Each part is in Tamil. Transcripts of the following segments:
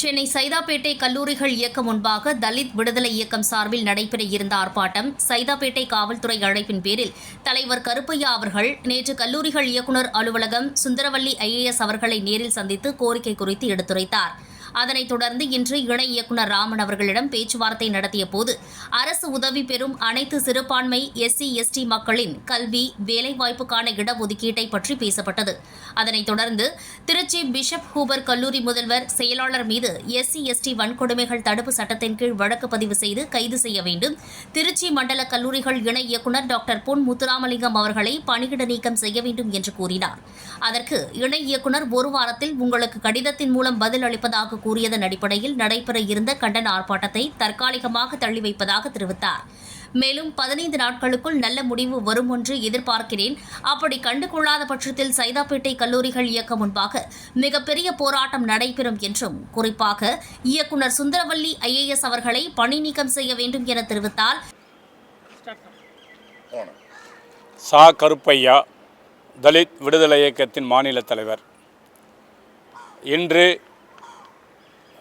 சென்னை சைதாப்பேட்டை கல்லூரிகள் இயக்கம் முன்பாக தலித் விடுதலை இயக்கம் சார்பில் நடைபெற இருந்த ஆர்ப்பாட்டம் சைதாப்பேட்டை காவல்துறை அழைப்பின் பேரில் தலைவர் கருப்பையா அவர்கள் நேற்று கல்லூரிகள் இயக்குநர் அலுவலகம் சுந்தரவல்லி ஐஏஎஸ் அவர்களை நேரில் சந்தித்து கோரிக்கை குறித்து எடுத்துரைத்தார். அதனைத் தொடர்ந்து இன்று இணை இயக்குநர் ராமன் அவர்களிடம் பேச்சுவார்த்தை நடத்திய போது அரசு உதவி பெறும் அனைத்து சிறுபான்மை எஸ்சி எஸ்டி மக்களின் கல்வி வேலைவாய்ப்புக்கான இடஒதுக்கீட்டை பற்றி பேசப்பட்டது. அதனைத் தொடர்ந்து திருச்சி பிஷப் ஹூபர் கல்லூரி முதல்வர் செயலாளர் மீது எஸ்சி எஸ்டி வன்கொடுமைகள் தடுப்பு சட்டத்தின் கீழ் வழக்கு பதிவு செய்து கைது செய்ய வேண்டும். திருச்சி மண்டல கல்லூரிகள் இணை இயக்குநர் டாக்டர் பொன் முத்துராமலிங்கம் அவர்களை பணியிட நீக்கம் செய்ய வேண்டும் என்று கூறினார். அதற்கு இணை இயக்குநர் ஒரு வாரத்தில் உங்களுக்கு கடிதத்தின் மூலம் பதில் அளிப்பதாக கூறியதன் அடிப்படையில் நடைபெற இருந்த கண்டன ஆர்ப்பாட்டத்தை தற்காலிகமாக தள்ளி வைப்பதாக தெரிவித்தார். மேலும் பதினைந்து நாட்களுக்குள் நல்ல முடிவு வரும் என்று எதிர்பார்க்கிறேன். அப்படி கண்டுகொள்ளாத பட்சத்தில் சைதாப்பேட்டை கல்லூரிகள் இயக்கம் முன்பாக மிகப்பெரிய போராட்டம் நடைபெறும் என்றும் குறிப்பாக இயக்குநர் சுந்தரவல்லி ஐஏஎஸ் அவர்களை பணி நீக்கம் செய்ய வேண்டும் என தெரிவித்தால் சா. கருப்பையா தலித் விடுதலை இயக்கத்தின் மாநில தலைவர். இன்று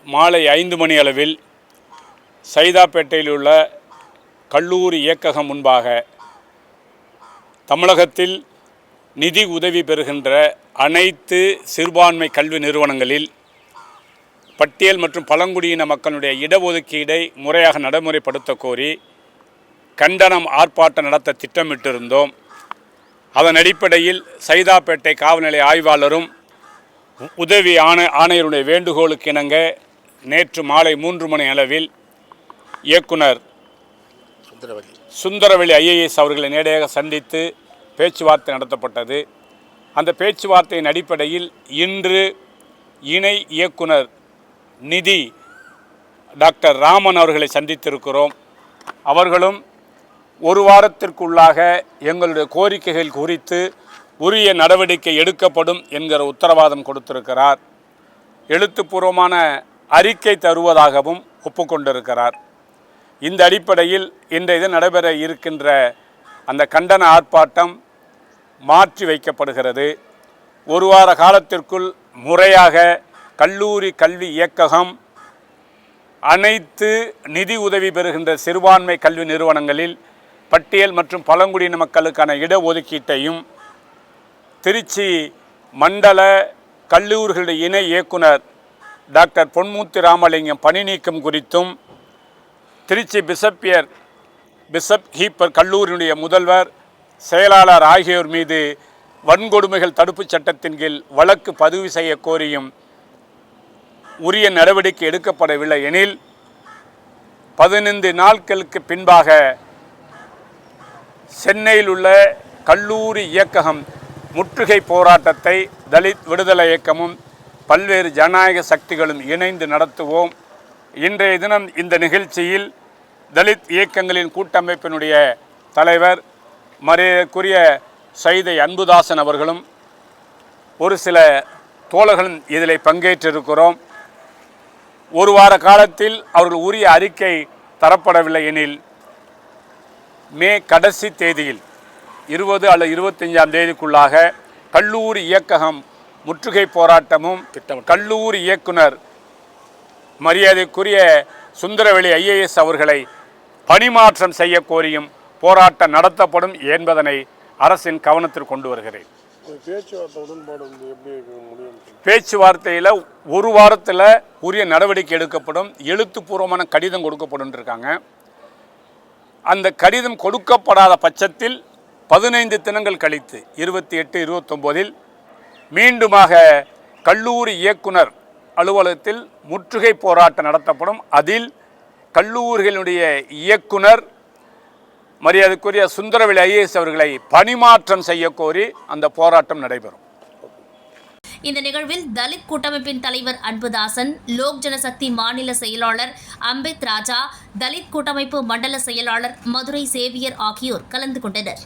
மாலை ஐந்து மணி அளவில் சைதாப்பேட்டையில் உள்ள கல்லூரி இயக்ககம் முன்பாக தமிழகத்தில் நிதி உதவி பெறுகின்ற அனைத்து சிறுபான்மை கல்வி நிறுவனங்களில் பட்டியல் மற்றும் பழங்குடியின மக்களுடைய இடஒதுக்கீடை முறையாக நடைமுறைப்படுத்த கோரி கண்டனம் ஆர்ப்பாட்டம் நடத்த திட்டமிட்டிருந்தோம். அதன் அடிப்படையில் சைதாப்பேட்டை காவல்நிலைய ஆய்வாளரும் உதவி ஆணை ஆணையருடைய வேண்டுகோளுக்கு இணங்க நேற்று மாலை மூன்று மணி அளவில் இயக்குனர் சுந்தரவெளி சுந்தரவெளி ஐஏஎஸ் அவர்களை நேரடியாக சந்தித்து பேச்சுவார்த்தை நடத்தப்பட்டது. அந்த பேச்சுவார்த்தையின் அடிப்படையில் இன்று இணை இயக்குனர் நிதி டாக்டர் ராமன் அவர்களை சந்தித்திருக்கிறோம். அவர்களும் ஒரு வாரத்திற்குள்ளாக எங்களுடைய கோரிக்கைகள் குறித்து உரிய நடவடிக்கை எடுக்கப்படும் என்கிற உத்தரவாதம் கொடுத்திருக்கிறார். எழுத்துப்பூர்வமான அறிக்கை தருவதாகவும் ஒப்புக்கொண்டிருக்கிறார். இந்த அடிப்படையில் இன்றைய இது நடைபெற இருக்கின்ற அந்த கண்டன ஆர்ப்பாட்டம் மாற்றி வைக்கப்படுகிறது. ஒரு வார காலத்திற்குள் முறையாக கல்லூரி கல்வி இயக்ககம் அனைத்து நிதி உதவி பெறுகின்ற சிறுபான்மை கல்வி நிறுவனங்களில் பட்டியல் மற்றும் பழங்குடியின மக்களுக்கான இடஒதுக்கீட்டையும் திருச்சி மண்டல கல்லூரிகளுடைய இணை இயக்குனர் டாக்டர் பொன்மூர்த்தி ராமலிங்கம் பணி நீக்கம் குறித்தும் திருச்சி பிசப்பியர் பிசப் ஹீப்பர் கல்லூரியினுடைய முதல்வர் செயலாளர் ஆகியோர் மீது வன்கொடுமைகள் தடுப்புச் சட்டத்தின் கீழ் வழக்கு பதிவு செய்ய கோரியும் உரிய நடவடிக்கை எடுக்கப்படவில்லை எனில் பதினைந்து நாட்களுக்கு பின்பாக சென்னையில் உள்ள கல்லூரி இயக்ககம் முற்றுகை போராட்டத்தை தலித் விடுதலை இயக்கமும் பல்வேறு ஜனநாயக சக்திகளும் இணைந்து நடத்துவோம். இன்றைய தினம் இந்த நிகழ்ச்சியில் தலித் இயக்கங்களின் கூட்டமைப்பினுடைய தலைவர் மரியாதைக்குரிய சைதை அன்புதாசன் அவர்களும் ஒரு சில தோழர்களும் இதில் பங்கேற்றிருக்கிறோம். ஒரு வார காலத்தில் அவர்கள் உரிய அறிக்கை தரப்படவில்லை எனில் மே கடைசி தேதியில் இருபது அல்லது இருபத்தஞ்சாம் தேதிக்குள்ளாக கல்லூரி இயக்ககம் முற்றுகை போராட்டமும் கல்லூரி இயக்குனர் மரியாதைக்குரிய சுந்தரவெளி ஐஏஎஸ் அவர்களை பணிமாற்றம் செய்ய கோரியும் போராட்டம் நடத்தப்படும் என்பதனை அரசின் கவனத்தில் கொண்டு வருகிறேன். பேச்சுவார்த்தையில் ஒரு வாரத்தில் உரிய நடவடிக்கை எடுக்கப்படும் எழுத்துப்பூர்வமான கடிதம் கொடுக்கப்படும் இருக்காங்க அந்த கடிதம் கொடுக்கப்படாத பட்சத்தில் பதினைந்து தினங்கள் கழித்து இருபத்தி எட்டு இருபத்தொம்போதில் மீண்டுமாக கல்லூரி இயக்குனர் அலுவலகத்தில் முற்றுகை போராட்டம் நடத்தப்படும். அதில் கல்லூரிகளுடைய இயக்குனர் மரியாதைக்குரிய சுந்தரவெளி ஐஏஎஸ் அவர்களை பணிமாற்றம் செய்யக்கோரி அந்த போராட்டம் நடைபெறும். இந்த நிகழ்வில் தலித் கூட்டமைப்பின் தலைவர் அன்புதாசன் லோக் ஜனசக்தி மாநில செயலாளர் அம்பேத் ராஜா தலித் கூட்டமைப்பு மண்டல செயலாளர் மதுரை சேவியர் ஆகியோர் கலந்து கொண்டனர்.